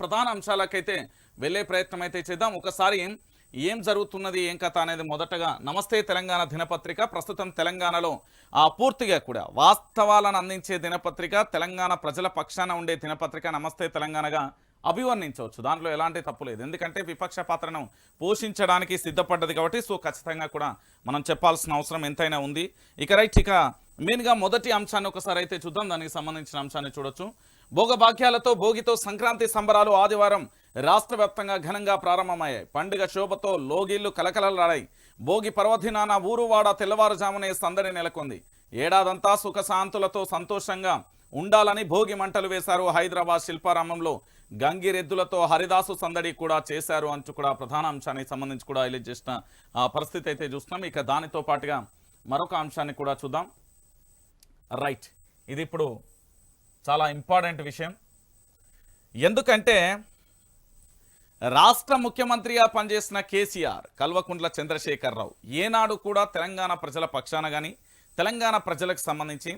ప్రధాన అంశాలకైతే వెళ్ళే ప్రయత్నం అయితే చేద్దాం. ఒకసారి ఏం జరుగుతున్నది ఏం కథ అనేది మొదటగా నమస్తే తెలంగాణ దినపత్రిక. ప్రస్తుతం తెలంగాణలో ఆ పూర్తిగా కూడా వాస్తవాలను అందించే దినపత్రిక తెలంగాణ ప్రజల పక్షాన ఉండే దినపత్రిక నమస్తే తెలంగాణగా అభివర్ణించవచ్చు. దాంట్లో ఎలాంటి తప్పు లేదు. ఎందుకంటే విపక్ష పాత్రను పోషించడానికి సిద్ధపడ్డది కాబట్టి సో ఖచ్చితంగా కూడా మనం చెప్పాల్సిన అవసరం ఎంతైనా ఉంది. ఇక రైట్ ఇక మెయిన్గా మొదటి అంశాన్ని ఒకసారి అయితే చూద్దాం. దానికి సంబంధించిన అంశాన్ని చూడొచ్చు. భోగభాగ్యాలతో భోగితో సంక్రాంతి సంబరాలు ఆదివారం రాష్ట్ర వ్యాప్తంగా ఘనంగా ప్రారంభమయ్యాయి. పండుగ శోభతో లోగిళ్ళు కలకలలాడాయి. భోగి పర్వదినాన ఊరువాడ తెల్లవారుజామునే సందడి నెలకొంది. ఏడాదంతా సుఖశాంతులతో సంతోషంగా ఉండాలని భోగి మంటలు వేశారు హైదరాబాద్ శిల్పారామంలో గంగిరెద్దులతో హరిదాసు సందడి కూడా చేశారు అంటూ కూడా ప్రధాన అంశానికి సంబంధించి కూడా హైలైట్ చేసిన ఆ, పరిస్థితి అయితే చూస్తున్నాం. ఇక దానితో పాటుగా మరొక అంశాన్ని కూడా చూద్దాం. రైట్. ఇది ఇప్పుడు చాలా ఇంపార్టెంట్ విషయం. ఎందుకంటే రాష్ట్ర ముఖ్యమంత్రిగా పనిచేసిన కేసీఆర్ కల్వకుంట్ల చంద్రశేఖరరావు ఏనాడు కూడా తెలంగాణ ప్రజల పక్షాన కానీ తెలంగాణ ప్రజలకు సంబంధించి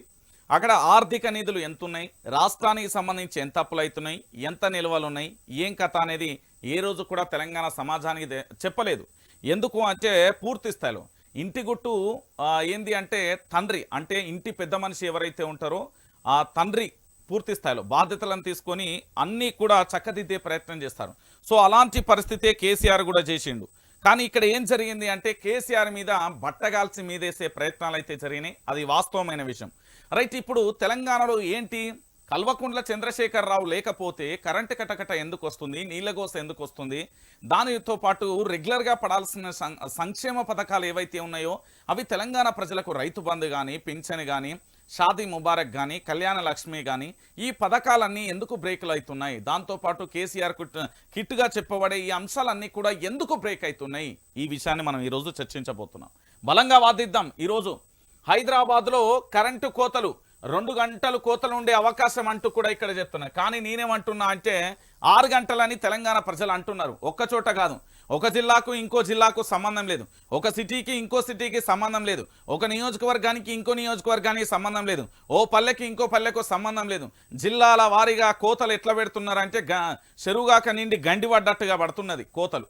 అక్కడ ఆర్థిక నిధులు ఎంతున్నాయి రాష్ట్రానికి సంబంధించి ఎంత అప్పులు అవుతున్నాయి ఎంత నిల్వలు ఉన్నాయి ఏం కథ అనేది ఏ రోజు కూడా తెలంగాణ సమాజానికి చెప్పలేదు. ఎందుకు అంటే పూర్తి స్థాయిలో ఇంటి గుట్టు ఏంది అంటే తండ్రి అంటే ఇంటి పెద్ద మనిషి ఎవరైతే ఉంటారో ఆ తండ్రి పూర్తి స్థాయిలో బాధ్యతలను తీసుకొని అన్నీ కూడా చక్కదిద్దే ప్రయత్నం చేస్తారు. సో అలాంటి పరిస్థితే కేసీఆర్ కూడా చేసిండు. కానీ ఇక్కడ ఏం జరిగింది అంటే కేసీఆర్ మీద బట్టగాల్చి మీదేసే ప్రయత్నాలు అయితే జరిగినాయి. అది వాస్తవమైన విషయం. రైట్ ఇప్పుడు తెలంగాణలో ఏంటి? కల్వకుంట్ల చంద్రశేఖరరావు లేకపోతే కరెంటు కటకట ఎందుకు వస్తుంది? నీళ్ళగోస ఎందుకు వస్తుంది? దానితో పాటు రెగ్యులర్గా పడాల్సిన సంక్షేమ పథకాలు ఏవైతే ఉన్నాయో అవి తెలంగాణ ప్రజలకు రైతు బంధు కానీ పింఛన్ కానీ షాదీ ముబారక్ కానీ కళ్యాణ లక్ష్మి కానీ ఈ పథకాలన్నీ ఎందుకు బ్రేకులు అవుతున్నాయి? దాంతోపాటు కేసీఆర్ కిట్ కిట్గా చెప్పబడే ఈ అంశాలన్నీ కూడా ఎందుకు బ్రేక్ అవుతున్నాయి? ఈ విషయాన్ని మనం ఈరోజు చర్చించబోతున్నాం. బలంగా వాదిద్దాం. ఈరోజు హైదరాబాద్లో కరెంటు కోతలు రెండు గంటలు కోతలు ఉండే అవకాశం అంటూ కూడా ఇక్కడ చెప్తున్నారు. కానీ నేనేమంటున్నా అంటే ఆరు గంటలని తెలంగాణ ప్రజలు అంటున్నారు. ఒక్క చోట కాదు. ఒక జిల్లాకు ఇంకో జిల్లాకు సంబంధం లేదు. ఒక సిటీకి ఇంకో సిటీకి సంబంధం లేదు. ఒక నియోజకవర్గానికి ఇంకో నియోజకవర్గానికి సంబంధం లేదు. ఓ పల్లెకి ఇంకో పల్లెకు సంబంధం లేదు. జిల్లాల వారీగా కోతలు ఎట్లా పెడుతున్నారంటే చెరువుగాక నిండి గండి పడ్డట్టుగా పడుతున్నది కోతలు.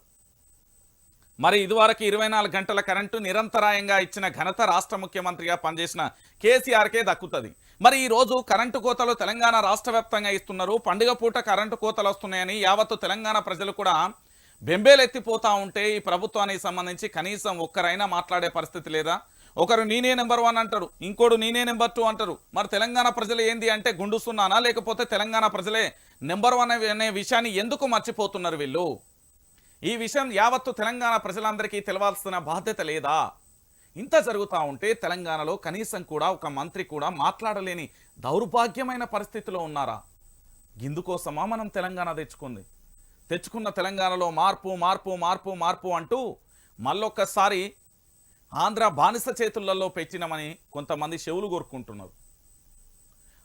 మరి ఇదివరకు ఇరవై నాలుగు గంటల కరెంటు నిరంతరాయంగా ఇచ్చిన ఘనత రాష్ట్ర ముఖ్యమంత్రిగా పనిచేసిన కేసీఆర్కే దక్కుతుంది. మరి ఈ రోజు కరెంటు కోతలు తెలంగాణ రాష్ట్ర వ్యాప్తంగా ఇస్తున్నారు. పండుగ పూట కరెంటు కోతలు వస్తున్నాయని యావత్తు తెలంగాణ ప్రజలు కూడా బెంబేలెత్తిపోతా ఉంటే ఈ ప్రభుత్వానికి సంబంధించి కనీసం ఒక్కరైనా మాట్లాడే పరిస్థితి లేదా? ఒకరు నేనే నెంబర్ వన్ అంటారు ఇంకోడు నేనే నెంబర్ టూ అంటారు. మరి తెలంగాణ ప్రజలు ఏంది అంటే గుండుస్తున్నానా? లేకపోతే తెలంగాణ ప్రజలే నెంబర్ వన్ అనే విషయాన్ని ఎందుకు మర్చిపోతున్నారు వీళ్ళు? ఈ విషయం యావత్తు తెలంగాణ ప్రజలందరికీ తెలవాల్సిన బాధ్యత లేదా? ఇంత జరుగుతూ ఉంటే తెలంగాణలో కనీసం కూడా ఒక మంత్రి కూడా మాట్లాడలేని దౌర్భాగ్యమైన పరిస్థితిలో ఉన్నారా? ఇందుకోసమా మనం తెలంగాణ తెచ్చుకుంది? తెచ్చుకున్న తెలంగాణలో మార్పు మార్పు మార్పు మార్పు అంటూ మళ్ళొక్కసారి ఆంధ్ర బానిస చేతులలో పెట్టినమని కొంతమంది చెవులు కోరుకుంటున్నారు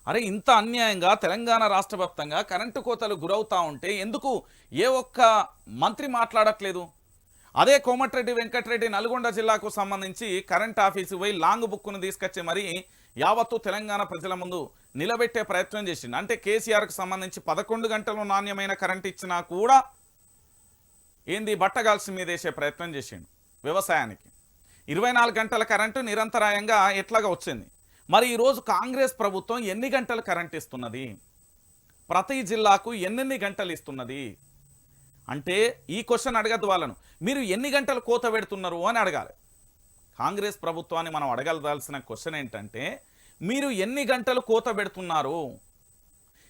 అరే ఇంత అన్యాయంగా తెలంగాణ రాష్ట్ర వ్యాప్తంగా కరెంటు కోతలు గురవుతా ఉంటే ఎందుకు ఏ ఒక్క మంత్రి మాట్లాడట్లేదు? అదే కోమటిరెడ్డి వెంకటరెడ్డి నల్గొండ జిల్లాకు సంబంధించి కరెంట్ ఆఫీసు పోయి లాంగ్ బుక్ను తీసుకొచ్చి మరి యావత్తు తెలంగాణ ప్రజల ముందు నిలబెట్టే ప్రయత్నం చేసిండు. అంటే కేసీఆర్కు సంబంధించి పదకొండు గంటలు నాణ్యమైన కరెంట్ ఇచ్చినా కూడా ఏంది బట్టగాల్సి మీదేసే ప్రయత్నం చేసిండు వ్యవసాయానికి. ఇరవై నాలుగు గంటల కరెంటు నిరంతరాయంగా ఎట్లాగా వచ్చింది. మరి ఈరోజు కాంగ్రెస్ ప్రభుత్వం ఎన్ని గంటలు కరెంట్ ఇస్తున్నది? ప్రతి జిల్లాకు ఎన్నెన్ని గంటలు ఇస్తున్నది? అంటే ఈ క్వశ్చన్ అడగద్దు వాళ్ళను. మీరు ఎన్ని గంటలు కోత పెడుతున్నారు అని అడగాలి. కాంగ్రెస్ ప్రభుత్వాన్ని మనం అడగలదాల్సిన క్వశ్చన్ ఏంటంటే మీరు ఎన్ని గంటలు కోత పెడుతున్నారు?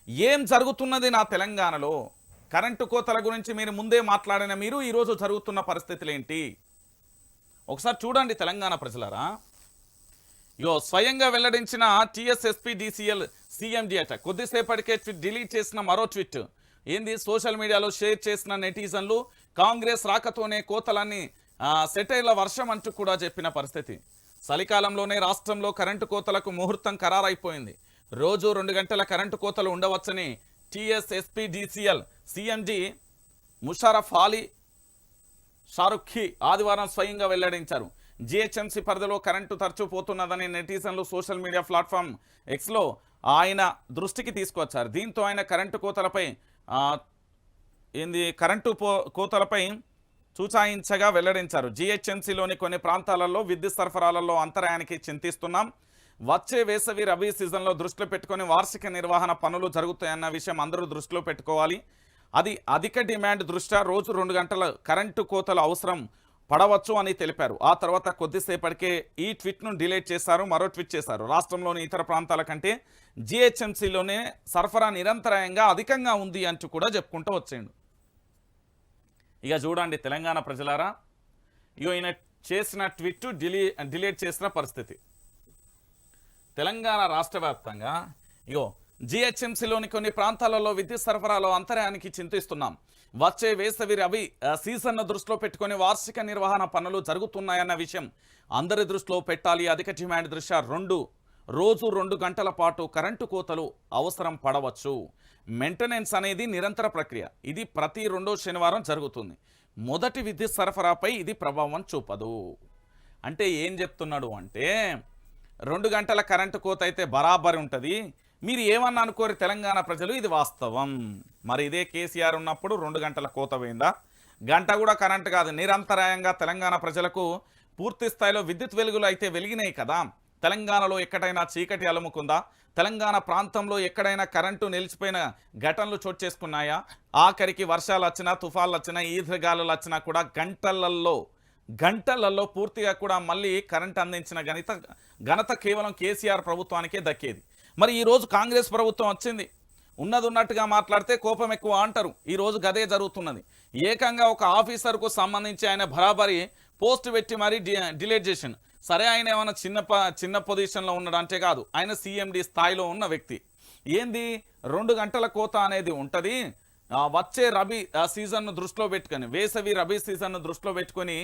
ఏం జరుగుతున్నది నా తెలంగాణలో? కరెంటు కోతల గురించి మీరు ముందే మాట్లాడిన మీరు ఈరోజు జరుగుతున్న పరిస్థితులు ఏంటి ఒకసారి చూడండి తెలంగాణ ప్రజలారా. ఇగో స్వయంగా వెల్లడించిన టిఎస్ఎస్పి డిసిఎల్ సిఎండి అట. కొద్దిసేపటికే ట్విట్ డిలీట్ చేసిన మరో ట్విట్. ఏంది? సోషల్ మీడియాలో షేర్ చేసిన నెటిజన్లు కాంగ్రెస్ రాకతోనే కోతలన్నీ సెటైర్ల వర్షం అంటూ కూడా చెప్పిన పరిస్థితి. చలికాలంలోనే రాష్ట్రంలో కరెంటు కోతలకు ముహూర్తం ఖరారైపోయింది. రోజు రెండు గంటల కరెంటు కోతలు ఉండవచ్చని TSSP DCL CMD Musharraf Ali Shahrukh ఆదివారం స్వయంగా వెల్లడించారు. జిహెచ్ఎంసీ పరిధిలో కరెంటు తరచూ పోతున్నదని నెటిజన్లు సోషల్ మీడియా ప్లాట్ఫామ్ ఎక్స్లో ఆయన దృష్టికి తీసుకొచ్చారు. దీంతో ఆయన కరెంటు కోతలపై ఏంది కరెంటు పో కోతలపై సూచాయించగా వెల్లడించారు. జీహెచ్ఎంసీలోని కొన్ని ప్రాంతాలలో విద్యుత్ సరఫరాలలో అంతరాయానికి చింతిస్తున్నాం. వచ్చే వేసవి రబీ సీజన్లో దృష్టిలో పెట్టుకొని వార్షిక నిర్వహణ పనులు జరుగుతాయన్న విషయం అందరూ దృష్టిలో పెట్టుకోవాలి. అది అధిక డిమాండ్ దృష్ట్యా రోజు రెండు గంటల కరెంటు కోతలు అవసరం పడవచ్చు అని తెలిపారు. ఆ తర్వాత కొద్దిసేపటికే ఈ ట్వీట్ను డిలీట్ చేశారు మరో ట్వీట్ చేశారు. రాష్ట్రంలోని ఇతర ప్రాంతాల కంటే జిహెచ్ఎంసీలోనే సరఫరా నిరంతరాయంగా అధికంగా ఉంది అంటూ కూడా చెప్పుకుంటూ వచ్చేయండు. ఇక చూడండి తెలంగాణ ప్రజలారా ఇక ఈయన చేసిన ట్వీట్ డిలీ డిలీట్ చేసిన పరిస్థితి. తెలంగాణ రాష్ట్ర వ్యాప్తంగా ఇగో జిహెచ్ఎంసీలోని కొన్ని ప్రాంతాలలో విద్యుత్ సరఫరాలో అంతరాయానికి చింతిస్తున్నాం. వచ్చే వేసవి రవి సీజన్ను దృష్టిలో పెట్టుకొని వార్షిక నిర్వహణ పనులు జరుగుతున్నాయన్న విషయం అందరి దృష్టిలో పెట్టాలి. అధిక డిమాండ్ దృష్ట్యా రెండు రోజు రెండు గంటల పాటు కరెంటు కోతలు అవసరం పడవచ్చు. మెయింటెనెన్స్ అనేది నిరంతర ప్రక్రియ. ఇది ప్రతి రెండో శనివారం జరుగుతుంది. మొదటి విద్యుత్ సరఫరాపై ఇది ప్రభావం చూపదు. అంటే ఏం చెప్తున్నాడు అంటే రెండు గంటల కరెంటు కోత అయితే బరాబరి ఉంటుంది. మీరు ఏమన్నా అనుకోరు తెలంగాణ ప్రజలు ఇది వాస్తవం. మరి ఇదే కేసీఆర్ ఉన్నప్పుడు రెండు గంటల కోత పోయిందా? గంట కూడా కరెంటు కాదు. నిరంతరాయంగా తెలంగాణ ప్రజలకు పూర్తి స్థాయిలో విద్యుత్ వెలుగులు అయితే వెలిగినాయి కదా. తెలంగాణలో ఎక్కడైనా చీకటి అలుముకుందా? తెలంగాణ ప్రాంతంలో ఎక్కడైనా కరెంటు నిలిచిపోయిన ఘటనలు చోటు చేసుకున్నాయా? ఆఖరికి వర్షాలు వచ్చినా తుఫాన్లు వచ్చినా ఈదుగాలులు వచ్చినా కూడా గంటలల్లో గంటలలో పూర్తిగా కూడా మళ్ళీ కరెంట్ అందించిన గణిత ఘనత కేవలం కేసీఆర్ ప్రభుత్వానికే దక్కేది. మరి ఈరోజు కాంగ్రెస్ ప్రభుత్వం వచ్చింది. ఉన్నది ఉన్నట్టుగా మాట్లాడితే కోపం ఎక్కువ అంటారు. ఈరోజు గదే జరుగుతున్నది. ఏకంగా ఒక ఆఫీసర్కు సంబంధించి ఆయన బరాబరి పోస్ట్ పెట్టి మరీ డిలేట్ చేసిండు. సరే ఆయన ఏమైనా చిన్న ప చిన్న పొజిషన్లో ఉన్నాడు అంటే కాదు. ఆయన సీఎండి స్థాయిలో ఉన్న వ్యక్తి. ఏంది? రెండు గంటల కోత అనేది ఉంటుంది. వచ్చే రబీ ఆ, సీజన్ను దృష్టిలో పెట్టుకొని వేసవి రబీ సీజన్ను దృష్టిలో పెట్టుకొని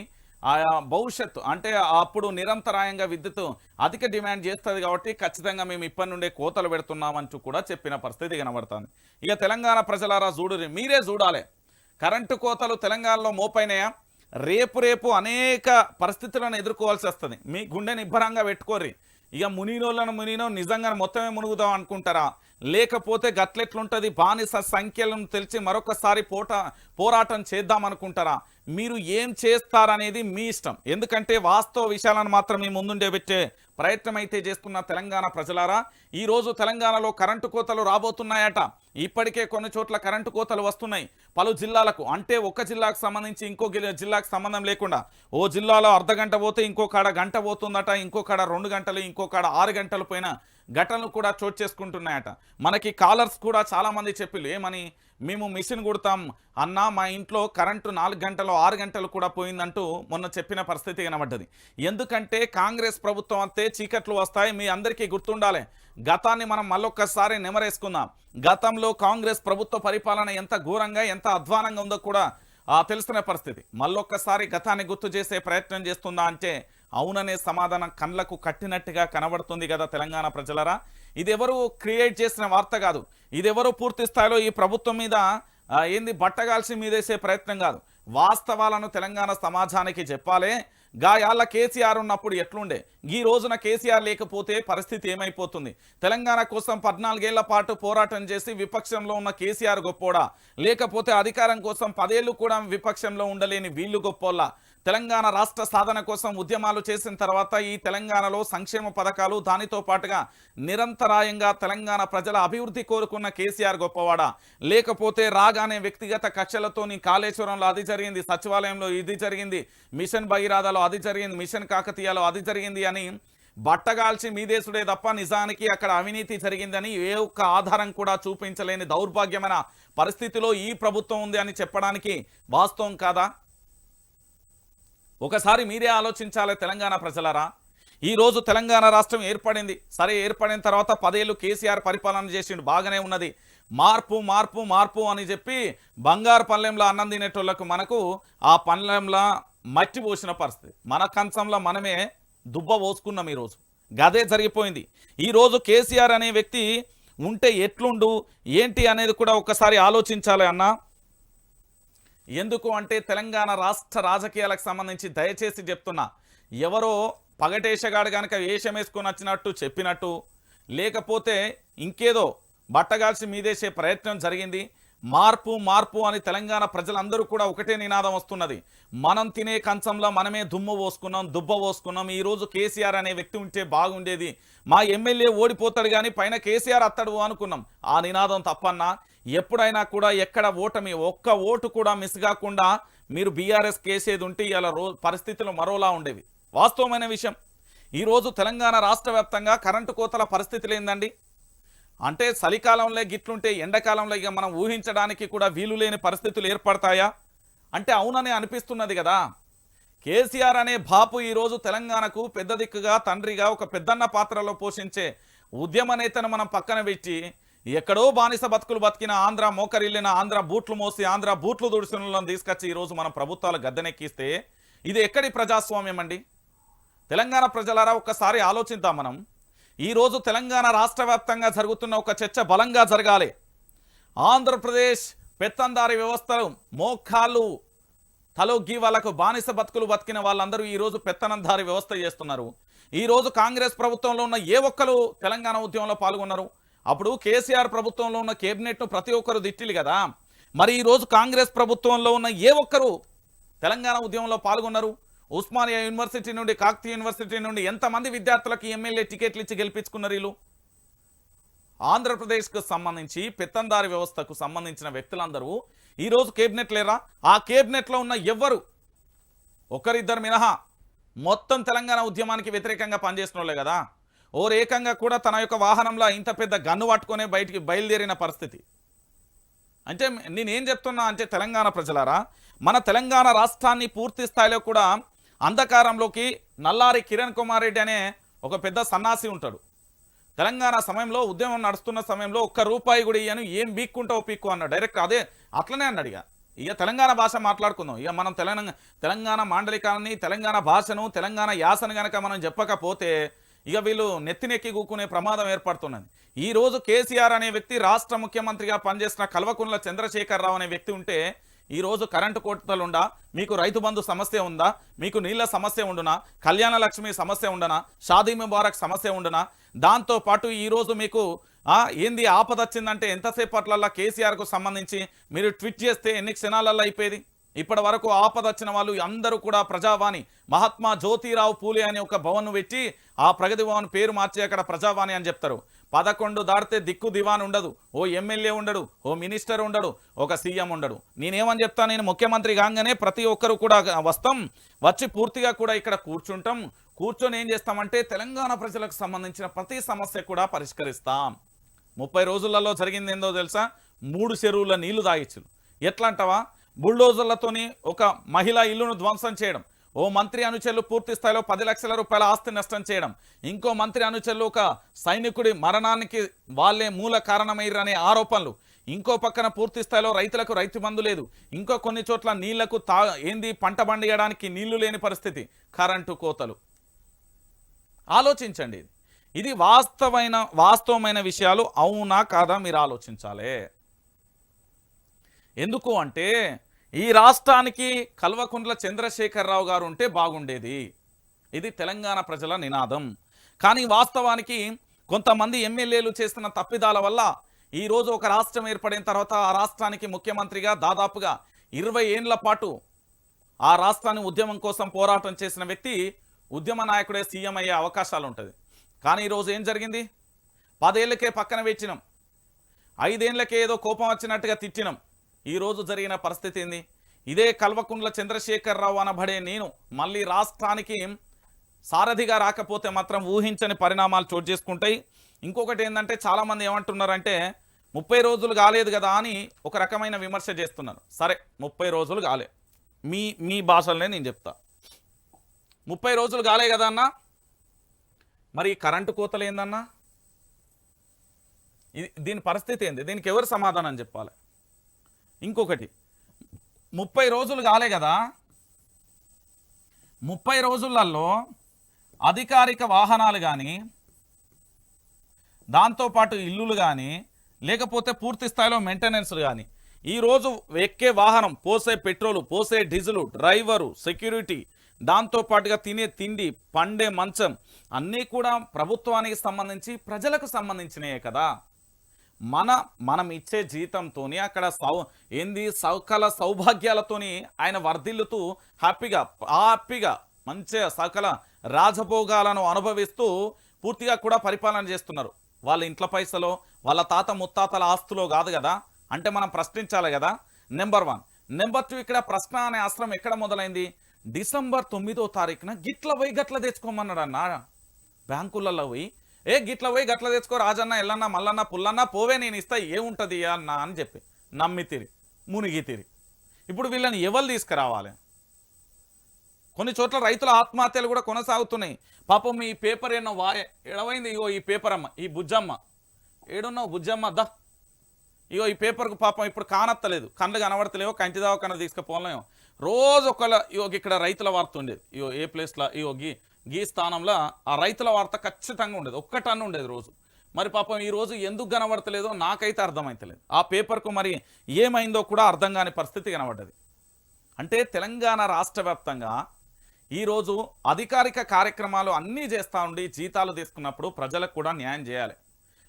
ఆయా భవిష్యత్తు అంటే అప్పుడు నిరంతరాయంగా విద్యుత్ అధిక డిమాండ్ చేస్తుంది కాబట్టి ఖచ్చితంగా మేము ఇప్పటి నుండే కోతలు పెడుతున్నామంటూ కూడా చెప్పిన పరిస్థితి కనబడుతుంది. ఇక తెలంగాణ ప్రజలారా చూడురి మీరే చూడాలి. కరెంటు కోతలు తెలంగాణలో మోపైనాయా? రేపు రేపు అనేక పరిస్థితులను ఎదుర్కోవాల్సి వస్తుంది. మీ గుండెని ఇబ్బరంగా పెట్టుకోర్రి. ఇక మునినోళ్ళను మునినో నిజంగా మొత్తమే మునుగుదాం అనుకుంటారా? లేకపోతే గట్లెట్లుంటుంది? బానిస సంఖ్యలను తెలిసి మరొకసారి పోట పోరాటం చేద్దాం అనుకుంటారా మీరు ఏం చేస్తారనేది మీ ఇష్టం. ఎందుకంటే వాస్తవ విషయాలను మాత్రం మీ ముందుండే పెట్టే ప్రయత్నం అయితే చేస్తున్న తెలంగాణ ప్రజలారా ఈరోజు తెలంగాణలో కరెంటు కోతలు రాబోతున్నాయట. ఇప్పటికే కొన్ని చోట్ల కరెంటు కోతలు వస్తున్నాయి. పలు జిల్లాలకు అంటే ఒక జిల్లాకు సంబంధించి ఇంకో జిల్లాకు సంబంధం లేకుండా. ఓ జిల్లాలో అర్ధ గంట పోతే ఇంకో కాడ గంట పోతుందట ఇంకో కాడ రెండు గంటలు ఇంకో కాడ ఆరు గంటలు పోయిన ఘటనలు కూడా చోటు చేసుకుంటున్నాయట. మనకి కాలర్స్ కూడా చాలామంది చెప్పిలు ఏమని? మేము మిషన్ కుడతాం. అన్నా మా ఇంట్లో కరెంటు నాలుగు గంటలు ఆరు గంటలు కూడా పోయిందంటూ మొన్న చెప్పిన పరిస్థితి కనబడ్డది ఎందుకంటే కాంగ్రెస్ ప్రభుత్వం అంతే చీకట్లు వస్తాయి మీ అందరికీ గుర్తుండాలి. గతాన్ని మనం మళ్ళొక్కసారి నెమరేసుకుందాం. గతంలో కాంగ్రెస్ ప్రభుత్వ పరిపాలన ఎంత ఘోరంగా ఎంత అధ్వానంగా ఉందో కూడా ఆ, తెలుస్తున్న పరిస్థితి. మళ్ళొక్కసారి గతాన్ని గుర్తు చేసే ప్రయత్నం చేస్తుందా అంటే అవుననే సమాధానం కళ్ళకు కట్టినట్టుగా కనబడుతుంది కదా తెలంగాణ ప్రజలరా. ఇదెవరు క్రియేట్ చేసిన వార్త కాదు. ఇదెవరు పూర్తి స్థాయిలో ఈ ప్రభుత్వం మీద ఏంది బట్టగాల్సి మీదేసే ప్రయత్నం కాదు. వాస్తవాలను తెలంగాణ సమాజానికి చెప్పాలే. గాయాళ్ళ కేసీఆర్ ఉన్నప్పుడు ఎట్లుండే? ఈ రోజున కేసీఆర్ లేకపోతే పరిస్థితి ఏమైపోతుంది? తెలంగాణ కోసం పద్నాలుగేళ్ళ పాటు పోరాటం చేసి విపక్షంలో ఉన్న కేసీఆర్ గొప్పోడా? లేకపోతే అధికారం కోసం పదేళ్ళు కూడా విపక్షంలో ఉండలేని వీళ్ళు గొప్పోళ్ళ? తెలంగాణ రాష్ట్ర సాధన కోసం ఉద్యమాలు చేసిన తర్వాత ఈ తెలంగాణలో సంక్షేమ పథకాలు దానితో పాటుగా నిరంతరాయంగా తెలంగాణ ప్రజల అభివృద్ధి కోరుకున్న కేసీఆర్ గొప్పవాడ. లేకపోతే రాగానే వ్యక్తిగత కక్షలతోని కాళేశ్వరంలో అది జరిగింది సచివాలయంలో ఇది జరిగింది మిషన్ భగీరథలో అది జరిగింది మిషన్ కాకతీయలో అది జరిగింది అని బట్టగాల్చి మీదేశుడే తప్ప నిజానికి అక్కడ అవినీతి జరిగిందని ఏ ఒక్క ఆధారం కూడా చూపించలేని దౌర్భాగ్యమైన పరిస్థితిలో ఈ ప్రభుత్వం ఉంది అని చెప్పడానికి వాస్తవం కాదా? ఒకసారి మీరే ఆలోచించాలి తెలంగాణ ప్రజలరా. ఈ రోజు తెలంగాణ రాష్ట్రం ఏర్పడింది. సరే ఏర్పడిన తర్వాత పదేళ్ళు కేసీఆర్ పరిపాలన చేసిండు బాగానే ఉన్నది. మార్పు మార్పు మార్పు అని చెప్పి బంగారు పల్లెంలో అన్నం తినేటోళ్ళకు మనకు ఆ పల్లెంలో మట్టి పోసిన పరిస్థితి. మన కంచంలో మనమే దుబ్బ పోసుకున్నాం ఈరోజు. గదే జరిగిపోయింది. ఈరోజు కేసీఆర్ అనే వ్యక్తి ఉంటే ఎట్లుండు ఏంటి అనేది కూడా ఒకసారి ఆలోచించాలి అన్నా. ఎందుకు అంటే తెలంగాణ రాష్ట్ర రాజకీయాలకు సంబంధించి దయచేసి చెప్తున్నా. ఎవరో పగటేషగాడు కనుక వేషం వేసుకొని వచ్చినట్టు చెప్పినట్టు లేకపోతే ఇంకేదో బట్టగాల్సి మీదేసే ప్రయత్నం జరిగింది. మార్పు మార్పు అని తెలంగాణ ప్రజలందరూ కూడా ఒకటే నినాదం వస్తున్నది. మనం తినే కంచంలో మనమే దుమ్ము పోసుకున్నాం దుబ్బ పోసుకున్నాం. ఈ రోజు కేసీఆర్ అనే వ్యక్తి ఉంటే బాగుండేది. మా ఎమ్మెల్యే ఓడిపోతాడు కానీ పైన కేసీఆర్ అత్తడు అనుకున్నాం. ఆ నినాదం తప్పన్నా. ఎప్పుడైనా కూడా ఎక్కడ ఓటమి ఒక్క ఓటు కూడా మిస్ కాకుండా మీరు బీఆర్ఎస్ కేసేది ఉంటే ఇలా రో పరిస్థితులు మరోలా ఉండేవి. వాస్తవమైన విషయం. ఈరోజు తెలంగాణ రాష్ట్ర వ్యాప్తంగా కరెంటు కోతల పరిస్థితులు ఏందండి? అంటే చలికాలంలో గిట్లుంటే ఎండాకాలంలో ఇక మనం ఊహించడానికి కూడా వీలు లేని పరిస్థితులు ఏర్పడతాయా? అంటే అవునని అనిపిస్తున్నది కదా. కేసీఆర్ అనే బాపు ఈరోజు తెలంగాణకు పెద్ద దిక్కుగా తండ్రిగా ఒక పెద్దన్న పాత్రలో పోషించే ఉద్యమ నేతను మనం పక్కన పెట్టి ఎక్కడో బానిస బతుకులు బతికిన ఆంధ్ర మోకరిల్లిన ఆంధ్ర బూట్లు మోసి ఆంధ్ర బూట్లు దుడిసినలను తీసుకొచ్చి ఈరోజు మనం ప్రభుత్వాలు గద్దెనెక్కిస్తే ఇది ఎక్కడి ప్రజాస్వామ్యం అండి? తెలంగాణ ప్రజలారా ఒక్కసారి ఆలోచిద్దాం మనం. ఈరోజు తెలంగాణ రాష్ట్ర జరుగుతున్న ఒక చర్చ బలంగా జరగాలి. ఆంధ్రప్రదేశ్ పెత్తందారి వ్యవస్థలు మోఖాలు తలొగ్గి వాళ్ళకు బానిస బతుకులు బతికిన వాళ్ళందరూ ఈరోజు పెత్తనందారి వ్యవస్థ చేస్తున్నారు. ఈరోజు కాంగ్రెస్ ప్రభుత్వంలో ఉన్న ఏ ఒక్కరు తెలంగాణ ఉద్యమంలో పాల్గొన్నారు? అప్పుడు కేసీఆర్ ప్రభుత్వంలో ఉన్న కేబినెట్ను ప్రతి ఒక్కరు దిట్టిలు కదా. మరి ఈరోజు కాంగ్రెస్ ప్రభుత్వంలో ఉన్న ఏ ఒక్కరు తెలంగాణ ఉద్యమంలో పాల్గొన్నారు? ఉస్మానియా యూనివర్సిటీ నుండి కాకతీయ యూనివర్సిటీ నుండి ఎంతమంది విద్యార్థులకు ఎమ్మెల్యే టికెట్లు ఇచ్చి గెలిపించుకున్నారు వీళ్ళు? ఆంధ్రప్రదేశ్కు సంబంధించి పెత్తందారి వ్యవస్థకు సంబంధించిన వ్యక్తులందరూ ఈరోజు కేబినెట్ లేరా? ఆ కేబినెట్లో ఉన్న ఎవ్వరు? ఒకరిద్దరు మినహా మొత్తం తెలంగాణ ఉద్యమానికి వ్యతిరేకంగా పనిచేసిన కదా. ఓ ఏకంగా కూడా తన యొక్క వాహనంలో ఇంత పెద్ద గన్ను పట్టుకునే బయటికి బయలుదేరిన పరిస్థితి. అంటే నేనేం చెప్తున్నా అంటే తెలంగాణ ప్రజలారా మన తెలంగాణ రాష్ట్రాన్ని పూర్తి స్థాయిలో కూడా అంధకారంలోకి నల్లారి కిరణ్ కుమార్ రెడ్డి అనే ఒక పెద్ద సన్నాసి ఉంటాడు. తెలంగాణ సమయంలో ఉద్యమం నడుస్తున్న సమయంలో ఒక్క రూపాయి కూడా ఇయ్యను ఏం బీక్కుంటావు పీక్కు అన్నాడు. డైరెక్ట్ అదే అట్లనే అన్నాడు ఇక. ఇక తెలంగాణ భాష మాట్లాడుకుందాం. ఇక మనం తెలంగాణ తెలంగాణ మాండలికాన్ని తెలంగాణ భాషను తెలంగాణ యాసను కనుక మనం చెప్పకపోతే ఇక వీళ్ళు నెత్తినెక్కి కూకునే ప్రమాదం ఏర్పడుతున్నది. ఈ రోజు కేసీఆర్ అనే వ్యక్తి రాష్ట్ర ముఖ్యమంత్రిగా పనిచేసిన కల్వకుంట్ల చంద్రశేఖరరావు అనే వ్యక్తి ఉంటే ఈ రోజు కరెంటు కోటలుండా మీకు రైతు బంధు సమస్య ఉందా మీకు నీళ్ళ సమస్య ఉండునా కళ్యాణ లక్ష్మి సమస్య ఉండనా షాదీ ముబారక్ సమస్య ఉండునా దాంతో పాటు ఈ రోజు మీకు ఆ ఏంది ఆపద వచ్చిందంటే ఎంతసేపట్లల్లా కేసీఆర్కు సంబంధించి మీరు ట్వీట్ చేస్తే ఎన్ని క్షణాలల్లో అయిపోయేది? ఇప్పటి వరకు ఆపద వచ్చిన వాళ్ళు అందరూ కూడా ప్రజావాణి. మహాత్మా జ్యోతిరావు పూలే అనే ఒక భవన్ పెట్టి ఆ ప్రగతి భవన్ పేరు మార్చి అక్కడ ప్రజావాణి అని చెప్తారు. పదకొండు దాటితే దిక్కు దివాన్ ఉండదు. ఓ ఎమ్మెల్యే ఉండడు ఓ మినిస్టర్ ఉండడు ఒక సీఎం ఉండడు. నేనేమని చెప్తాను నేను ముఖ్యమంత్రి కాగానే ప్రతి ఒక్కరు కూడా వస్తాం. వచ్చి పూర్తిగా కూడా ఇక్కడ కూర్చుంటాం. కూర్చొని ఏం చేస్తామంటే తెలంగాణ ప్రజలకు సంబంధించిన ప్రతి సమస్య కూడా పరిష్కరిస్తాం. ముప్పై రోజులలో జరిగింది ఏందో తెలుసా? మూడు చెరువుల నీళ్ళు తాగించు ఎట్లా అంటావా బుల్డోజర్లతోని ఒక మహిళ ఇల్లును ధ్వంసం చేయడం ఓ మంత్రి అనుచరులు పూర్తి స్థాయిలో పది లక్షల రూపాయల ఆస్తి నష్టం చేయడం ఇంకో మంత్రి అనుచరులు ఒక సైనికుడి మరణానికి వాళ్ళే మూల కారణమయ్యారనే ఆరోపణలు. ఇంకో పక్కన పూర్తి స్థాయిలో రైతులకు రైతు మందు లేదు. ఇంకో కొన్ని చోట్ల నీళ్ళకు తా ఏంది పంట పండియడానికి నీళ్ళు లేని పరిస్థితి. కరెంటు కోతలు. ఆలోచించండి. ఇది వాస్తవమైన వాస్తవమైన విషయాలు అవునా కాదా మీరు ఆలోచించాలి? ఎందుకు అంటే ఈ రాష్ట్రానికి కల్వకుంట్ల చంద్రశేఖరరావు గారు ఉంటే బాగుండేది. ఇది తెలంగాణ ప్రజల నినాదం. కానీ వాస్తవానికి కొంతమంది ఎమ్మెల్యేలు చేస్తున్న తప్పిదాల వల్ల ఈరోజు ఒక రాష్ట్రం ఏర్పడిన తర్వాత ఆ రాష్ట్రానికి ముఖ్యమంత్రిగా దాదాపుగా ఇరవై ఏండ్ల పాటు ఆ రాష్ట్రాన్ని ఉద్యమం కోసం పోరాటం చేసిన వ్యక్తి ఉద్యమ నాయకుడే సీఎం అయ్యే అవకాశాలు ఉంటుంది. కానీ ఈరోజు ఏం జరిగింది? పదేళ్ళకే పక్కన పెట్టినాం. ఐదేళ్ళకే ఏదో కోపం వచ్చినట్టుగా తిట్టినాం. ఈరోజు జరిగిన పరిస్థితి ఏంది? ఇదే కల్వకుండ్ల చంద్రశేఖరరావు అనబడే నేను మళ్ళీ రాష్ట్రానికి సారథిగా రాకపోతే మాత్రం ఊహించని పరిణామాలు చోటు చేసుకుంటాయి. ఇంకొకటి ఏంటంటే చాలామంది ఏమంటున్నారంటే ముప్పై రోజులు కాలేదు కదా అని ఒక రకమైన విమర్శ చేస్తున్నారు. సరే ముప్పై రోజులు కాలే. మీ మీ భాషలనే నేను చెప్తా. ముప్పై రోజులు కాలే కదా అన్న? మరి కరెంటు కోతలు ఏందన్నా? ఇది దీని పరిస్థితి ఏంది? దీనికి ఎవరు సమాధానం చెప్పాలి? ఇంకొకటి. ముప్పై రోజులు కాలే కదా? ముప్పై రోజులలో అధికారిక వాహనాలు కానీ దాంతోపాటు ఇల్లులు కానీ లేకపోతే పూర్తి స్థాయిలో మెయింటెనెన్స్ కానీ ఈరోజు ఎక్కే వాహనం పోసే పెట్రోలు పోసే డీజిలు డ్రైవరు సెక్యూరిటీ దాంతో పాటుగా తినే తిండి పండే మంచం అన్నీ కూడా ప్రభుత్వానికి సంబంధించి ప్రజలకు సంబంధించినయే కదా? మన మనం ఇచ్చే జీతంతోని అక్కడ సౌ ఏంది? సకల సౌభాగ్యాలతోని ఆయన వర్ధిల్లుతూ హ్యాపీగా హ్యాపీగా మంచిగా సకల రాజభోగాలను అనుభవిస్తూ పూర్తిగా కూడా పరిపాలన చేస్తున్నారు. వాళ్ళ ఇంట్లో పైసలో వాళ్ళ తాత ముత్తాతల ఆస్తులో కాదు కదా? అంటే మనం ప్రశ్నించాలి కదా? Number one. నెంబర్ టూ ఇక్కడ ప్రశ్న అనే అస్త్రం ఎక్కడ మొదలైంది? డిసెంబర్ తొమ్మిదో తారీఖున గిట్ల పోయి గట్ల తెచ్చుకోమన్నాడు అన్న బ్యాంకులలో పోయి ఏ గిట్ల పోయి గట్ల తెచ్చుకో రాజన్న ఎల్లన్న మల్లన్న పుల్లన్న పోవే నేను ఇస్తా ఏముంటది అన్న అని చెప్పి. నమ్మితిరి మునిగితిరి. ఇప్పుడు వీళ్ళని ఎవరు తీసుకురావాలి? కొన్ని చోట్ల రైతుల ఆత్మహత్యలు కూడా కొనసాగుతున్నాయి. పాపం ఈ పేపర్ ఏమో వా ఎడవైంది? ఇగో ఈ పేపర్ అమ్మ ఈ బుజ్జమ్మ. ఏడున్నావు బుజ్జమ్మ? దా. ఇగో ఈ పేపర్కు పాపం ఇప్పుడు కానత్తలేదు. కళ్ళు కనబడతలేవో కంటి దావకన్నా తీసుకుపోలేమో రోజు ఒకళ్ళ ఇగో ఇక్కడ రైతుల వార్త ఉండేది. ఇగో ఏ ప్లేస్లో ఇగో ఈ స్థానంలో ఆ రైతుల వార్త ఖచ్చితంగా ఉండేది. ఒక్క టన్ను ఉండేది రోజు. మరి పాపం ఈ రోజు ఎందుకు కనబడతలేదో నాకైతే అర్థమవుతలేదు ఆ పేపర్కు మరి ఏమైందో కూడా అర్థం కాని పరిస్థితి కనబడ్డది. అంటే తెలంగాణ రాష్ట్ర వ్యాప్తంగా ఈరోజు అధికారిక కార్యక్రమాలు అన్నీ చేస్తూ ఉండి జీతాలు తీసుకున్నప్పుడు ప్రజలకు కూడా న్యాయం చేయాలి.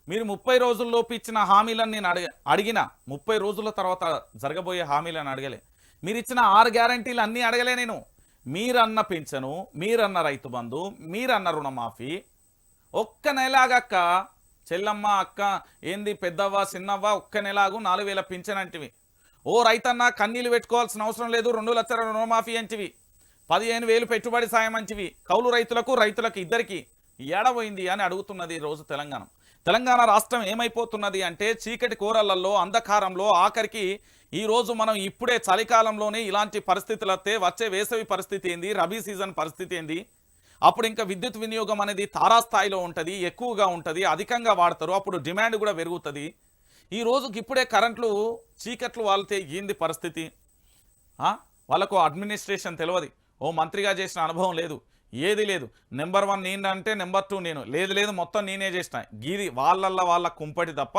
మీరు ముప్పై రోజుల్లోపు ఇచ్చిన హామీలను నేను అడిగ అడిగిన ముప్పై రోజుల తర్వాత జరగబోయే హామీలను అడగలే. మీరు ఇచ్చిన ఆరు గ్యారంటీలు అన్నీ అడగలే నేను. మీరన్న పింఛను మీరన్న రైతు బంధు మీరన్న రుణమాఫీ. ఒక్క నెలాగక్క చెల్లమ్మ అక్క ఏంది పెద్దవ్వ చిన్నవ్వ ఒక్క నెలాగు నాలుగు వేల పింఛన్ అంటివి. ఓ రైతన్న కన్నీళ్ళు పెట్టుకోవాల్సిన అవసరం లేదు రెండు లక్షల రుణమాఫీ అంటివి. పదిహేను వేలు పెట్టుబడి సాయం అంచివి కౌలు రైతులకు రైతులకు ఇద్దరికి ఏడబోయింది అని అడుగుతున్నది రోజు తెలంగాణ. తెలంగాణ రాష్ట్రం ఏమైపోతున్నది అంటే చీకటి కూరలలో అంధకారంలో ఆఖరికి ఈరోజు మనం ఇప్పుడే చలికాలంలోనే ఇలాంటి పరిస్థితులు వస్తే వచ్చే వేసవి పరిస్థితి ఏంది? రబీ సీజన్ పరిస్థితి ఏంది? అప్పుడు ఇంకా విద్యుత్ వినియోగం అనేది తారాస్థాయిలో ఉంటుంది ఎక్కువగా ఉంటుంది అధికంగా వాడతారు అప్పుడు డిమాండ్ కూడా పెరుగుతుంది. ఈ రోజుకి ఇప్పుడే కరెంట్లు చీకట్లు వాళ్తే ఏంది పరిస్థితి? వాళ్ళకు అడ్మినిస్ట్రేషన్ తెలియదు ఓ మంత్రిగా చేసిన అనుభవం లేదు. ఏది లేదు. నెంబర్ వన్ నేను అంటే నెంబర్ టూ నేను. లేదు లేదు మొత్తం నేనే చేసిన గీది వాళ్ళల్లో వాళ్ళ కుంపటి తప్ప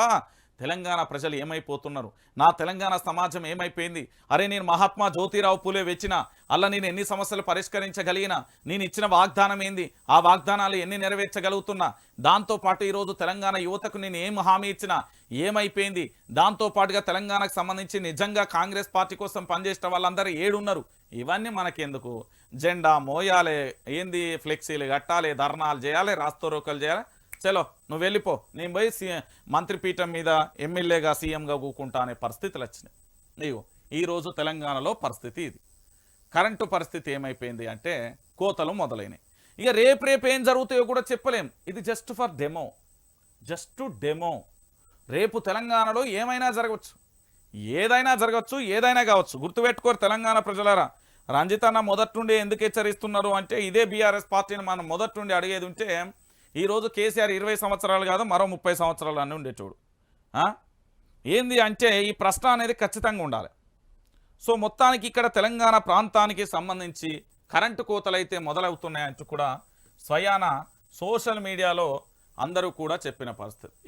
తెలంగాణ ప్రజలు ఏమైపోతున్నారు? నా తెలంగాణ సమాజం ఏమైపోయింది? అరే నేను మహాత్మా జ్యోతిరావు పూలే వెచ్చిన అలా నేను ఎన్ని సమస్యలు పరిష్కరించగలిగిన నేను ఇచ్చిన వాగ్దానం ఏంది? ఆ వాగ్దానాలు ఎన్ని నెరవేర్చగలుగుతున్నా? దాంతో పాటు ఈరోజు తెలంగాణ యువతకు నేను ఏం హామీ ఇచ్చినా? ఏమైపోయింది? దాంతో పాటుగా తెలంగాణకు సంబంధించి నిజంగా కాంగ్రెస్ పార్టీ కోసం పనిచేసిన వాళ్ళందరూ ఏడున్నారు. ఇవన్నీ మనకెందుకు? జెండా మోయాలి. ఏంది? ఫ్లెక్సీలు కట్టాలి ధర్నాలు చేయాలి రాస్తోరోకలు చేయాలి? చలో నువ్వు వెళ్ళిపో. నేను పోయి సీఎం మంత్రిపీఠం మీద ఎమ్మెల్యేగా సీఎంగా కూకుంటా అనే పరిస్థితులు వచ్చినాయి. నీవు ఈరోజు తెలంగాణలో పరిస్థితి ఇది. కరెంటు పరిస్థితి ఏమైపోయింది అంటే కోతలు మొదలైనవి ఇక రేపు రేపు ఏం జరుగుతాయో కూడా చెప్పలేం. ఇది just for demo just demo రేపు తెలంగాణలో ఏమైనా జరగవచ్చు. ఏదైనా జరగవచ్చు ఏదైనా కావచ్చు. గుర్తుపెట్టుకోరు తెలంగాణ ప్రజలారా. రంజితన్న మొదటి నుండి ఎందుకు హెచ్చరిస్తున్నారు అంటే ఇదే బీఆర్ఎస్ పార్టీని మనం మొదటి నుండి అడిగేది ఉంటే ఈరోజు కేసీఆర్ ఇరవై సంవత్సరాలు కాదు మరో ముప్పై సంవత్సరాలు అని ఉండే చూడు. ఏంది అంటే ఈ ప్రశ్న అనేది ఖచ్చితంగా ఉండాలి. సో మొత్తానికి ఇక్కడ తెలంగాణ ప్రాంతానికి సంబంధించి కరెంటు కోతలైతే మొదలవుతున్నాయంటూ కూడా స్వయాన సోషల్ మీడియాలో అందరూ కూడా చెప్పిన పరిస్థితి.